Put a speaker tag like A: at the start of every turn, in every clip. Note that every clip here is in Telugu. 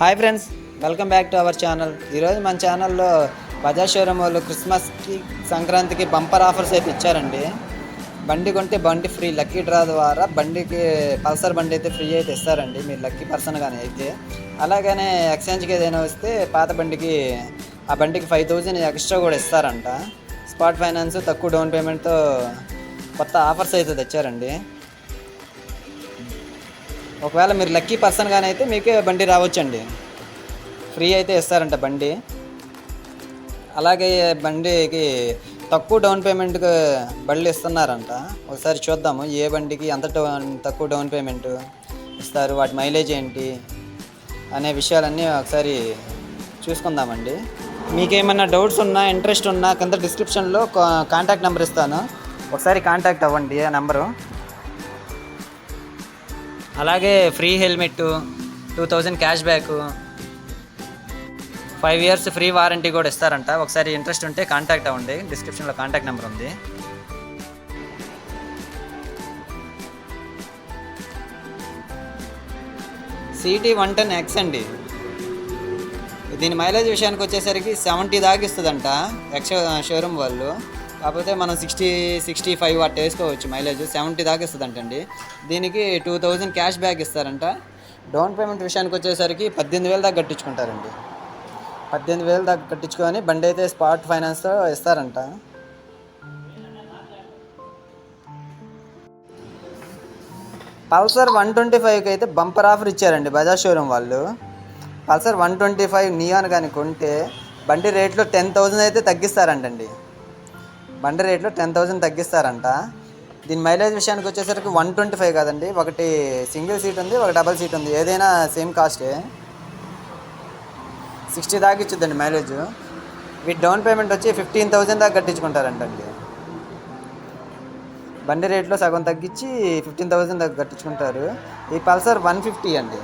A: Hi friends welcome back to our channel. ఈరోజు మన ఛానల్లో బజాజ్ షోరూమ్ వాళ్ళు క్రిస్మస్కి సంక్రాంతికి బంపర్ ఆఫర్స్ అయితే ఇచ్చారండి. బండి కొంటే బండి ఫ్రీ లక్కీ డ్రా ద్వారా బండికి పల్సర్ బండి అయితే ఫ్రీ అయితే ఇస్తారండి మీరు లక్కీ పర్సన్ కానీ అయితే. అలాగనే ఎక్స్చేంజ్కి ఏదైనా వస్తే పాత బండికి ఆ బండికి ఫైవ్ థౌజండ్ ఎక్స్ట్రా కూడా ఇస్తారంట. స్పాట్ ఫైనాన్స్ తక్కువ డౌన్ పేమెంట్తో కొత్త ఆఫర్స్ అయితే తెచ్చారండి. ఒకవేళ మీరు లక్కీ పర్సన్ కానీ అయితే మీకే బండి రావచ్చండి. ఫ్రీ అయితే ఇస్తారంట బండి. అలాగే బండికి తక్కువ డౌన్ పేమెంట్కి బండ్లు ఇస్తున్నారంట. ఒకసారి చూద్దాము ఏ బండికి ఎంత డౌన్ తక్కువ డౌన్ పేమెంట్ ఇస్తారు వాటి మైలేజ్ ఏంటి అనే విషయాలన్నీ ఒకసారి చూసుకుందామండి. మీకేమైనా డౌట్స్ ఉన్నా ఇంట్రెస్ట్ ఉన్నా కింద డిస్క్రిప్షన్లో కాంటాక్ట్ నెంబర్ ఇస్తాను. ఒకసారి కాంటాక్ట్ అవ్వండి ఆ నెంబరు. అలాగే free helmet two thousand cash back. Five years free warranty కూడా ఇస్తారంట. ఒకసారి ఇంట్రెస్ట్ ఉంటే కాంటాక్ట్ అవ్వండి. డిస్క్రిప్షన్లో కాంటాక్ట్ నెంబర్ ఉంది. సిటీ వన్ టెన్ ఎక్స్ అండి. దీని మైలేజ్ విషయానికి వచ్చేసరికి సెవెంటీ దాకా ఇస్తుందంట. ఎక్స్ షోరూమ్ వాళ్ళు. కాకపోతే మనం సిక్స్టీ సిక్స్టీ ఫైవ్ అట్ట వేసుకోవచ్చు మైలేజ్. సెవెంటీ దాకా ఇస్తుందంటండి. దీనికి టూ థౌజండ్ క్యాష్ బ్యాక్ ఇస్తారంట. డౌన్ పేమెంట్ విషయానికి వచ్చేసరికి పద్దెనిమిది వేలు దాకా కట్టించుకుంటారండి. పద్దెనిమిది వేలు దాకా కట్టించుకొని బండి అయితే స్పాట్ ఫైనాన్స్తో ఇస్తారంట. పల్సర్ వన్ ట్వంటీ ఫైవ్కి అయితే బంపర్ ఆఫర్ ఇచ్చారండి బజాజ్ షోరూమ్ వాళ్ళు. Pulsar one twenty five neon కానీ కొంటే బండి రేట్లో టెన్ థౌజండ్ అయితే తగ్గిస్తారంటండి. బండి రేట్లో టెన్ థౌజండ్ తగ్గిస్తారంట. దీని మైలేజ్ విషయానికి వచ్చేసరికి వన్ ట్వంటీ ఫైవ్ కాదండి. ఒకటి సింగిల్ సీట్ ఉంది ఒక డబల్ సీట్ ఉంది. ఏదైనా సేమ్ కాస్టే సిక్స్టీ దాకా ఇచ్చుద్దండి మైలేజ్. వీటి డౌన్ పేమెంట్ వచ్చి ఫిఫ్టీన్ థౌజండ్ దాకా కట్టించుకుంటారంటండి. బండి రేట్లో సగం తగ్గించి ఫిఫ్టీన్ థౌజండ్ దాకా కట్టించుకుంటారు. ఈ పల్సర్ వన్ ఫిఫ్టీ అండి.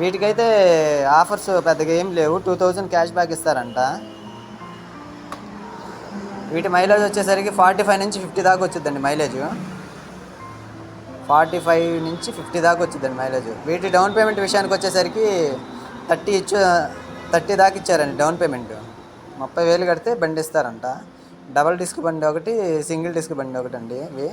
A: వీటికైతే ఆఫర్స్ పెద్దగా ఏం లేవు. టూ థౌజండ్ క్యాష్ బ్యాక్ ఇస్తారంట. వీటి మైలేజ్ వచ్చేసరికి ఫార్టీ ఫైవ్ నుంచి ఫిఫ్టీ దాకా వచ్చిందండి మైలేజ్. ఫార్టీ ఫైవ్ నుంచి ఫిఫ్టీ దాకా వచ్చిందండి మైలేజ్. వీటి డౌన్ పేమెంట్ విషయానికి వచ్చేసరికి థర్టీ ఇచ్చు థర్టీ దాకా ఇచ్చారండి డౌన్ పేమెంట్. ముప్పై వేలు కడితే బండి ఇస్తారంట. డబల్ డిస్క్ బండి ఒకటి సింగిల్ డిస్క్ బండి ఒకటి అండి ఇవి.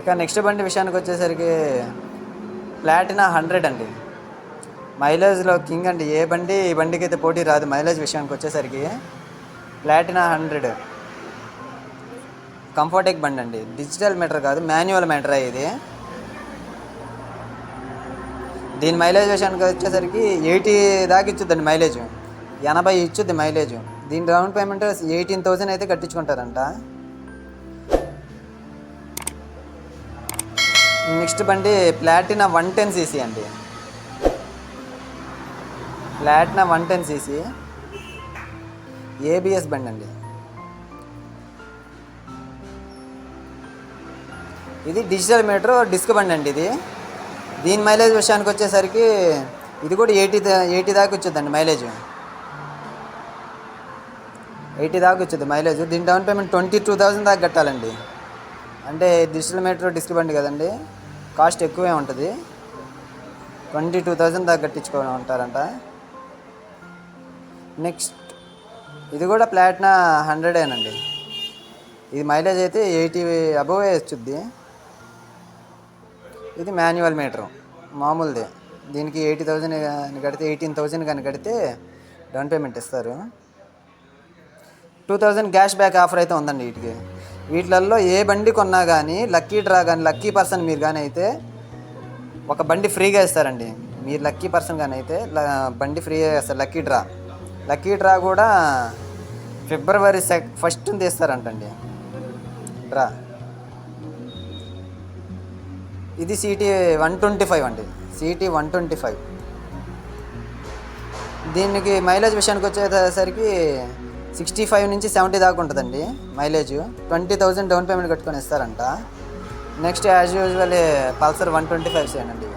A: ఇక నెక్స్ట్ బండి విషయానికి వచ్చేసరికి ప్లాటినా హండ్రెడ్ అండి. మైలేజ్లో కింగ్ అండి. ఏ బండి ఈ బండికి అయితే పోటీ రాదు మైలేజ్ విషయానికి వచ్చేసరికి. ప్లాటినా హండ్రెడ్. కంఫర్టెక్ బండి అండి. డిజిటల్ మీటర్ కాదు మాన్యువల్ మీటర్ ఇది. దీని మైలేజ్ విషయానికి వచ్చేసరికి ఎయిటీ దాకా ఇచ్చుద్దండి మైలేజ్. ఎనభై ఇచ్చుద్ది మైలేజ్. దీని డౌన్ పేమెంట్ ఎయిటీన్ థౌజండ్ అయితే కట్టించుకుంటారంట. నెక్స్ట్ బండి ప్లాటినా వన్ టెన్ సీసీ అండి. Platina one ten CC. ABS బండి అండి. ఇది డిజిటల్ మీటర్ డిస్క్ బండి అండి ఇది. దీని మైలేజ్ విషయానికి వచ్చేసరికి ఇది కూడా ఎయిటీ ఎయిటీ దాకా వచ్చిందండి మైలేజ్. ఎయిటీ దాకా వచ్చింది మైలేజ్. దీని down payment twenty two thousand దాకా కట్టాలండి. అంటే డిజిటల్ మీటర్ డిస్క్ బండి కదండి. కాస్ట్ ఎక్కువే ఉంటుంది. ట్వంటీ టూ థౌజండ్ దాకా కట్టించుకొని ఉంటారంట. నెక్స్ట్ ఇది కూడా ప్లాట్నా హండ్రెడేనండి ఇది మైలేజ్ అయితే ఎయిటీ అబోవే వచ్చుద్ది. ఇది మాన్యువల్ మీటర్ మామూలుదే. దీనికి ఎయిటీ థౌజండ్ కానీ కడితే ఎయిటీన్ థౌజండ్ కానీ కడితే డౌన్ పేమెంట్ ఇస్తారు. Two thousand cash back offer అయితే ఉందండి వీటికి. వీటిలల్లో ఏ బండి కొన్నా కానీ లక్కీ డ్రా కానీ లక్కీ పర్సన్ మీరు కానీ అయితే ఒక బండి ఫ్రీగా ఇస్తారండి. మీరు లక్కీ పర్సన్ కానీ అయితే బండి ఫ్రీగా ఇస్తారు లక్కీ డ్రా. లక్కీ డ్రా కూడా ఫిబ్రవరి సెక్ ఫస్ట్ తీస్తారంటండి డ్రా. ఇది సిటీ వన్ ట్వంటీ ఫైవ్ అండి. CT one twenty five. దీనికి మైలేజ్ విషయానికి వచ్చేసరికి సిక్స్టీ ఫైవ్ నుంచి సెవెంటీ దాకా ఉంటుందండి mileage. Twenty thousand down payment కట్టుకొని ఇస్తారంట. Next as usual Pulsar one twenty five చేయండి.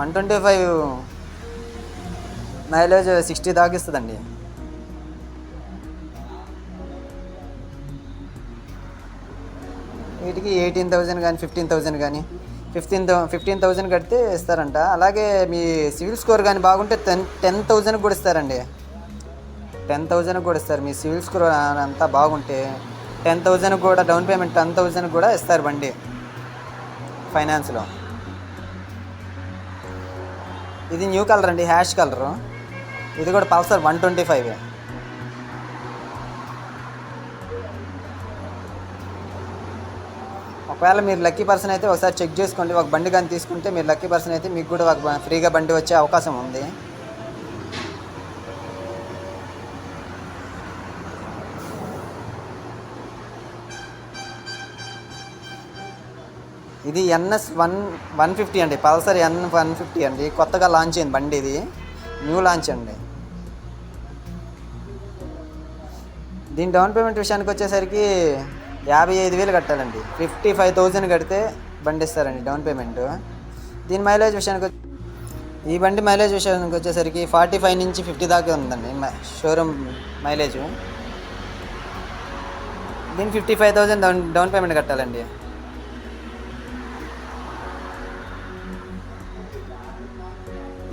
A: One twenty five mileage sixty దాకా ఇస్తుందండి. వీటికి ఎయిటీన్ థౌజండ్ కానీ ఫిఫ్టీన్ థౌజండ్ కానీ ఫిఫ్టీన్ థౌ ఫిఫ్టీన్ థౌజండ్ కడితే ఇస్తారంట. అలాగే మీ సివిల్ స్కోర్ కానీ బాగుంటే టెన్ టెన్ థౌజండ్కి కూడా ఇస్తారండి. టెన్ థౌజండ్కి కూడా ఇస్తారు. మీ సివిల్ స్కోర్ అంతా బాగుంటే టెన్ థౌజండ్ కూడా డౌన్ పేమెంట్ టెన్ థౌజండ్ కూడా ఇస్తారు బండి. ఫైనాన్స్లో. ఇది న్యూ కలర్ అండి హ్యాష్ కలరు. ఇది కూడా పల్సర్ వన్ ట్వంటీ ఫైవ్ ఒకవేళ మీరు లక్కీ పర్సన్ అయితే ఒకసారి చెక్ చేసుకోండి. ఒక బండి కానీ తీసుకుంటే మీరు లక్కీ పర్సన్ అయితే మీకు కూడా ఒక ఫ్రీగా బండి వచ్చే అవకాశం ఉంది. ఇది ఎన్ఎస్ వన్ వన్ ఫిఫ్టీ అండి. పల్సర్ ఎన్ వన్ ఫిఫ్టీ అండి. కొత్తగా లాంచ్ అయింది బండి ఇది. న్యూ లాంచ్ అండి. దీని డౌన్ పేమెంట్ విషయానికి వచ్చేసరికి యాభై ఐదు వేలు కట్టాలండి. ఫిఫ్టీ ఫైవ్ థౌజండ్ కడితే బండి ఇస్తారండి డౌన్ పేమెంట్. దీని మైలేజ్ విషయానికి వచ్చి- ఈ బండి మైలేజ్ విషయానికి వచ్చేసరికి ఫార్టీ ఫైవ్ నుంచి ఫిఫ్టీ దాకా ఉందండి షోరూమ్ మైలేజ్. దీని fifty five thousand down down payment కట్టాలండి.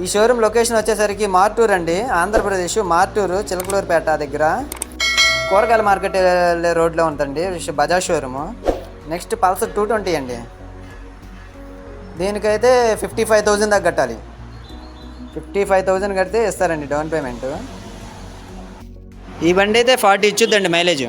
A: ఈ షోరూమ్ లొకేషన్ వచ్చేసరికి మార్టూర్ అండి ఆంధ్రప్రదేశ్ మార్టూరు చిలకలూరుపేట దగ్గర. కూరగాయల మార్కెట్ వెళ్ళే రోడ్లో ఉందండి Bajaj showroom. Next Pulsar two twenty అండి. దీనికైతే ఫిఫ్టీ ఫైవ్ థౌజండ్ దాకా కట్టాలి. ఫిఫ్టీ ఫైవ్ థౌజండ్ కడితే ఇస్తారండి డౌన్ పేమెంట్. ఈ బండి అయితే ఫార్టీ ఇచ్చుద్దండి మైలేజ్.